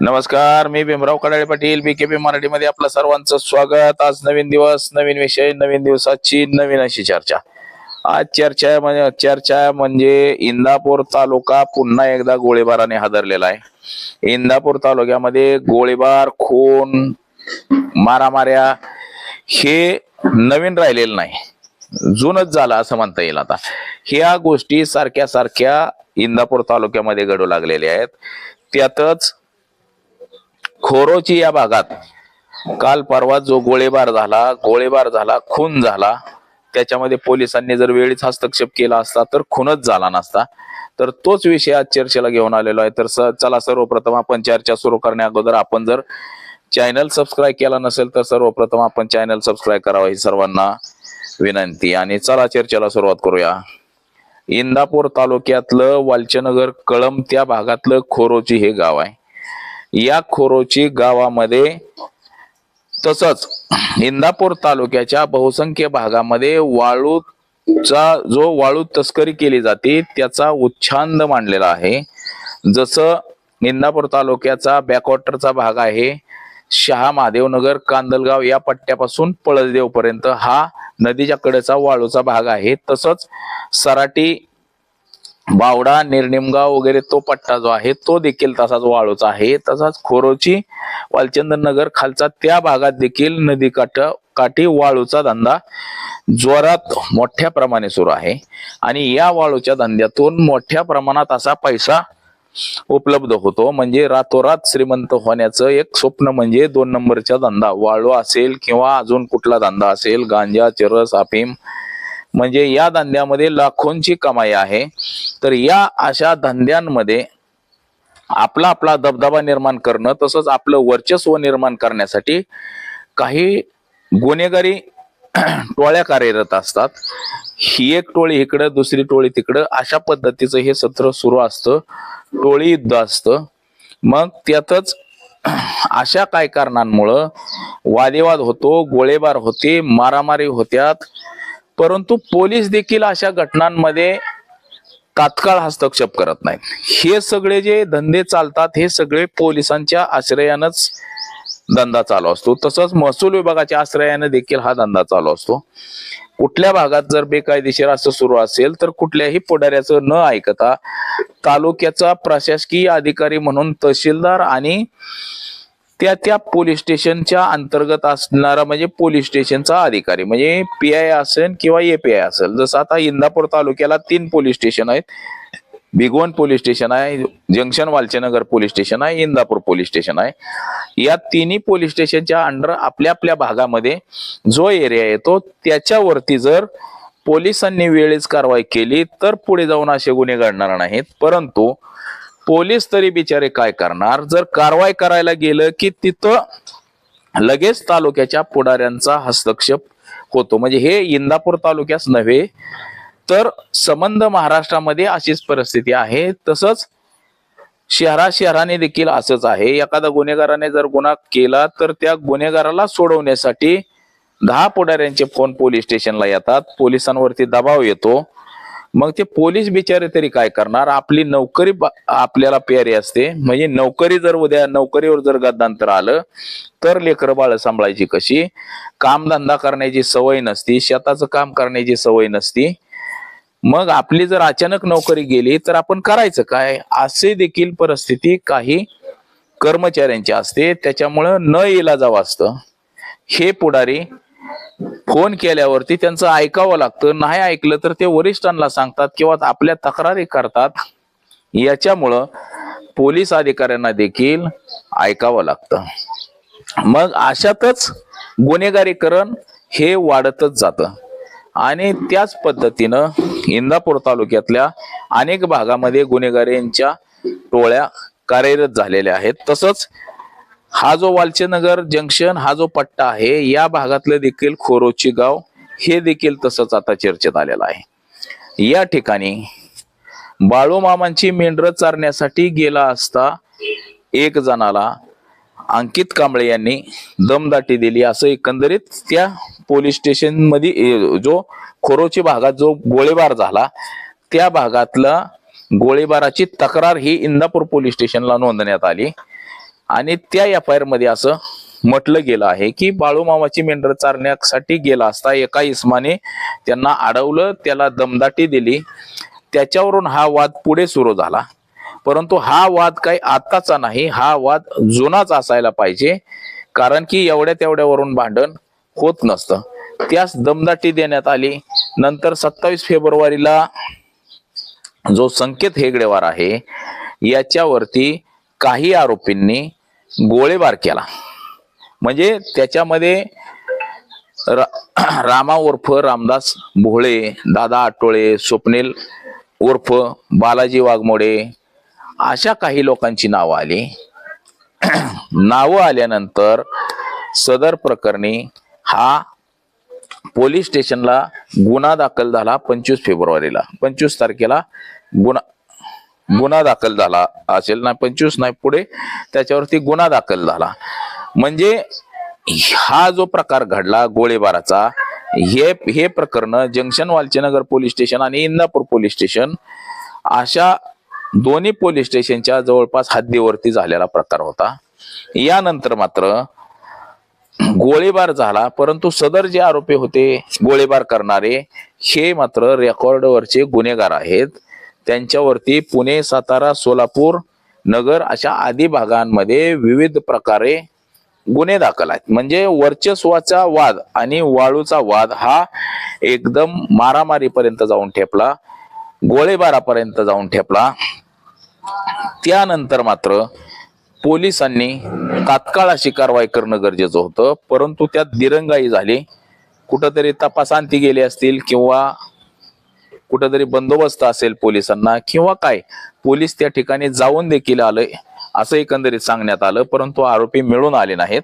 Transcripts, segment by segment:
नमस्कार मी भीमराव कडाळे पाटील बीकेपी मराठीमध्ये आपलं सर्वांचं स्वागत. आज नवीन दिवस नवीन विषय नवीन दिवसाची नवीन अशी चर्चा. आज चर्चा म्हणजे चर्चा म्हणजे इंदापूर तालुका पुन्हा एकदा गोळीबाराने हादरलेला आहे. इंदापूर तालुक्यामध्ये गोळीबार खून मारामाऱ्या हे नवीन राहिलेलं नाही. जुनच झालं असं म्हणता येईल आता. ह्या गोष्टी सारख्या सारख्या इंदापूर तालुक्यामध्ये घडू लागलेल्या आहेत. त्यातच खोरोची या भागात काल परवा जो गोळीबार झाला गोळीबार झाला खून झाला त्याच्यामध्ये पोलिसांनी जर वेळीच हस्तक्षेप केला असता तर खूनच झाला नसता. तर तोच विषय आज चर्चेला घेऊन आलेलो आहे. तर चला सर्वप्रथम आपण चर्चा सुरू करण्या अगोदर आपण जर चॅनल सबस्क्राईब केला नसेल तर सर्वप्रथम आपण चॅनल सबस्क्राईब करावा ही सर्वांना विनंती. आणि चला चर्चेला सुरुवात करूया. इंदापूर तालुक्यातलं वालचनगर कळम त्या भागातलं खोरोची हे गाव आहे. या खोरोची गावामध्ये तसंच इंदापूर तालुक्याच्या बहुसंख्य भागामध्ये वाळूचा जो वाळू तस्करी केली जाते त्याचा उच्छांद मांडलेला आहे. जसं इंदापूर तालुक्याचा बॅकवॉटरचा भाग आहे शहा महादेवनगर कांदलगाव या पट्ट्यापासून पळसदेव पर्यंत हा नदीच्या कडेचा वाळूचा भाग आहे. तसंच सराटी बावडा निर्निमगाव वगैरे तो पट्टा जो आहे तो देखील तसाच वाळूचा आहे. तसाच खोरोची वालचंदन नगर खालचा त्या भागात देखील नदी काठ काठी वाळूचा धंदा जोरात मोठ्या प्रमाणे सुरू आहे. आणि या वाळूच्या धंद्यातून मोठ्या प्रमाणात असा पैसा उपलब्ध होतो. म्हणजे रातोरात श्रीमंत होण्याचं एक स्वप्न म्हणजे दोन नंबरचा धंदा. वाळू असेल किंवा अजून कुठला धंदा असेल गांजा चरस अफीम म्हणजे या धंद्यामध्ये लाखोंची कमाई आहे. तर या अशा धंद्यांमध्ये आपला आपला दबदबा निर्माण करणं तसंच आपलं वर्चस्व निर्माण करण्यासाठी काही गुन्हेगारी टोळ्या कार्यरत असतात. ही एक टोळी इकडं दुसरी टोळी तिकडं अशा पद्धतीचं हे सत्र सुरू असतं. टोळी युद्ध असतं. मग त्यातच अशा काय कारणांमुळं वादेवाद होतो गोळेबार होते मारामारी होत्यात. परंतु पोलीस देखील अशा घटनांमध्ये तात्काळ हस्तक्षेप करत नाहीत. हे सगळे जे धंदे चालतात हे सगळे पोलिसांच्या आश्रयानंच धंदा चालू असतो. तसंच महसूल विभागाच्या आश्रयाने देखील हा धंदा चालू असतो. कुठल्या भागात जर बेकायदेशीर असं सुरू असेल तर कुठल्याही पुढाऱ्याचं न ऐकता तालुक्याचा प्रशासकीय अधिकारी म्हणून तहसीलदार आणि त्या त्या पोलीस स्टेशनच्या अंतर्गत असणारा म्हणजे पोलीस स्टेशनचा अधिकारी म्हणजे पी आय असेल किंवा ए पी आय असेल. जसं आता इंदापूर तालुक्याला तीन पोलीस स्टेशन आहेत. भिगवण पोलीस स्टेशन आहे जंक्शन वालचेनगर पोलीस स्टेशन आहे इंदापूर पोलीस स्टेशन आहे. या तिन्ही पोलीस स्टेशनच्या अंडर आपल्या आपल्या भागामध्ये जो एरिया येतो त्याच्यावरती जर पोलिसांनी वेळेस कारवाई केली तर पुढे जाऊन असे गुन्हे घडणार नाहीत. परंतु पोलीस तरी बिचारे काय करणार? जर कारवाई करायला गेलं की तिथं लगेच तालुक्याच्या पुढाऱ्यांचा हस्तक्षेप होतो. म्हणजे हे इंदापूर तालुक्यास नव्हे तर संबंध महाराष्ट्रामध्ये अशीच परिस्थिती आहे. तसंच शहरा शहराने देखील असंच आहे. एखाद्या गुन्हेगाराने जर गुन्हा केला तर त्या गुन्हेगाराला सोडवण्यासाठी दहा पुढाऱ्यांचे फोन पोलीस स्टेशनला येतात. पोलिसांवरती दबाव येतो. मग ते पोलीस बिचारे तरी काय करणार? आपली नोकरी आपल्याला प्यारी असते. म्हणजे नोकरी जर उद्या नोकरीवर जर गद्दांतर आलं तर लेकर बाळ सांभाळायची कशी? कामधंदा करण्याची सवय नसती. शेताचं काम करण्याची सवय नसती. मग आपली जर अचानक नोकरी गेली तर आपण करायचं काय? असे देखील परिस्थिती काही कर्मचाऱ्यांची असते. त्याच्यामुळं न इलाजावं असतं. हे पुढारी फोन केल्यावरती त्यांचं ऐकावं लागतं. नाही ऐकलं तर ते वरिष्ठांना सांगतात किंवा आपल्या तक्रारी करतात. याच्यामुळं पोलीस अधिकाऱ्यांना देखील ऐकावं लागतं. मग अशातच गुन्हेगारीकरण हे वाढतच जातं. आणि त्याच पद्धतीनं इंदापूर तालुक्यातल्या अनेक भागामध्ये गुन्हेगारींच्या टोळ्या कार्यरत झालेल्या आहेत. तसंच हा जो वालचेनगर जंक्शन हा जो पट्टा आहे या भागातलं देखील खोरोची गाव हे देखील तसंच आता चर्चेत आलेलं आहे. या ठिकाणी बाळूमामांची मेंढरं चारण्यासाठी गेला असता एक जणाला अंकित कांबळे यांनी दमदाटी दिली. असं एकंदरीत त्या पोलीस स्टेशनमध्ये जो खोरोची भागात जो गोळीबार झाला त्या भागातला गोळीबाराची तक्रार ही इंदापूर पोलीस स्टेशनला नोंदण्यात आली. आणि त्या एफ आय आरमध्ये असं म्हटलं गेलं आहे की बाळूमामाची मेंढर चारण्यासाठी गेला असता एका इस्माने त्यांना अडवलं त्याला दमदाटी दिली. त्याच्यावरून हा वाद पुढे सुरू झाला. परंतु हा वाद काही आताचा नाही हा वाद जुनाच असायला पाहिजे. कारण की एवढ्या तेवढ्यावरून भांडण होत नसतं. त्यास दमदाटी देण्यात आली. नंतर सत्तावीस फेब्रुवारीला जो संकेत हेगडेवार आहे याच्यावरती काही आरोपींनी गोळेबार केला. म्हणजे त्याच्यामध्ये रा- रामा उर्फ रामदास भोळे दादा आटोळे स्वप्नील उर्फ बालाजी वाघमोडे अशा काही लोकांची नावं आली. नावं आल्यानंतर सदर प्रकरणी हा पोलीस स्टेशनला गुन्हा दाखल झाला पंचवीस फेब्रुवारीला. पंचवीस तारखेला गुन्हा गुन्हा दाखल झाला असेल ना पंचवीस नाही पुढे त्याच्यावरती गुन्हा दाखल झाला. म्हणजे हा जो प्रकार घडला गोळीबाराचा हे हे प्रकरण जंक्शन वालचेनगर पोलीस स्टेशन आणि इंदापूर पोलीस स्टेशन अशा दोन्ही पोलीस स्टेशनच्या जवळपास हद्दीवरती झालेला प्रकार होता. यानंतर मात्र गोळीबार झाला परंतु सदर जे आरोपी होते गोळीबार करणारे हे मात्र रेकॉर्डवरचे गुन्हेगार आहेत. त्यांच्यावरती पुणे सातारा सोलापूर नगर अशा आदी भागांमध्ये विविध प्रकारे गुन्हे दाखल आहेत. म्हणजे वर्चस्वाचा वाद आणि वाळूचा वाद हा एकदम मारामारीपर्यंत जाऊन ठेपला गोळीबारापर्यंत जाऊन ठेपला. त्यानंतर मात्र पोलिसांनी तात्काळ अशी कारवाई करणं गरजेचं होतं. परंतु त्यात दिरंगाई झाली. कुठंतरी तपासांती गेले असतील किंवा कुठंतरी बंदोबस्त असेल पोलिसांना किंवा काय पोलीस त्या ठिकाणी जाऊन देखील आलंय असं एकंदरीत सांगण्यात आलं. परंतु आरोपी मिळून आले नाहीत.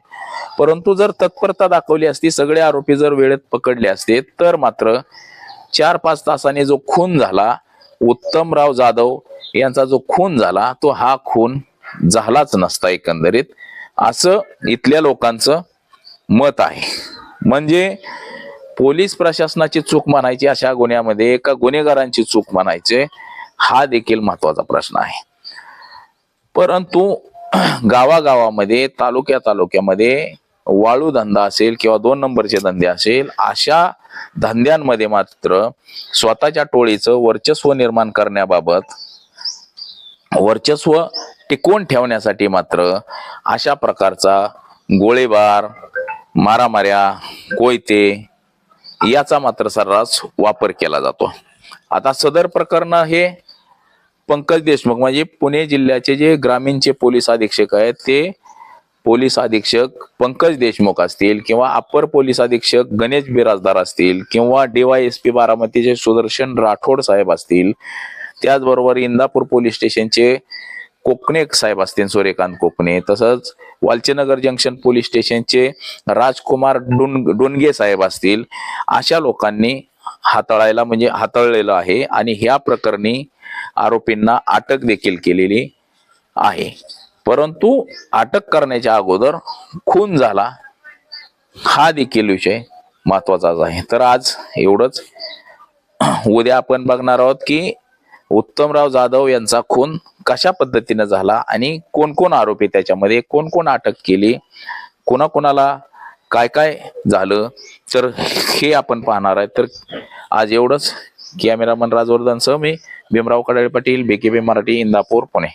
परंतु जर तत्परता दाखवली असती सगळे आरोपी जर वेळेत पकडले असते तर मात्र चार पाच तासाने जो खून झाला उत्तमराव जाधव यांचा जो खून झाला तो हा खून झालाच नसता एकंदरीत. असं इथल्या लोकांचं मत आहे. म्हणजे पोलीस प्रशासनाची चूक म्हणायची अशा गुन्ह्यामध्ये का गुन्हेगारांची चूक म्हणायचे हा देखील महत्त्वाचा प्रश्न आहे. परंतु गावागावामध्ये तालुक्या तालुक्यामध्ये वाळू धंदा असेल किंवा दोन नंबरचे धंदे असेल अशा धंद्यांमध्ये मात्र स्वतःच्या टोळीचं वर्चस्व निर्माण करण्याबाबत वर्चस्व टिकवून ठेवण्यासाठी मात्र अशा प्रकारचा गोळीबार मारामाऱ्या कोयते याचा मात्र सर्रास वापर केला जातो. आता सदर प्रकरण हे पंकज देशमुख म्हणजे पुणे जिल्ह्याचे जे ग्रामीणचे पोलीस अधीक्षक आहेत ते पोलीस अधीक्षक पंकज देशमुख असतील किंवा अप्पर पोलीस अधीक्षक गणेश बिराजदार असतील किंवा डीवायएसपी बारामतीचे सुदर्शन राठोड साहेब असतील त्याचबरोबर इंदापूर पोलीस स्टेशनचे कोकणे साहेब असतील सूर्यकांत कोकणे. तसंच वालचेनगर जंक्शन पोलीस स्टेशनचे राजकुमार डुन डोनगे साहेब असतील अशा लोकांनी हाताळायला म्हणजे हाताळलेलं आहे आणि ह्या प्रकरणी आरोपींना अटक देखील केलेली आहे. परंतु अटक करण्याच्या अगोदर खून झाला हा देखील विषय महत्वाचाच आहे. तर आज एवढंच. उद्या आपण बघणार आहोत की उत्तमराव जाधव यांचा खून कशा पद्धतीने झाला आणि कोण कोण आरोपी त्याच्यामध्ये कोण कोण अटक केली कोणाकोणाला काय काय झालं? तर हे आपण पाहणार आहे. तर आज एवढंच. कॅमेरामन राजवर्धन सह मी भीमराव कडाळे पाटील बीकेबी मराठी इंदापूर पुणे.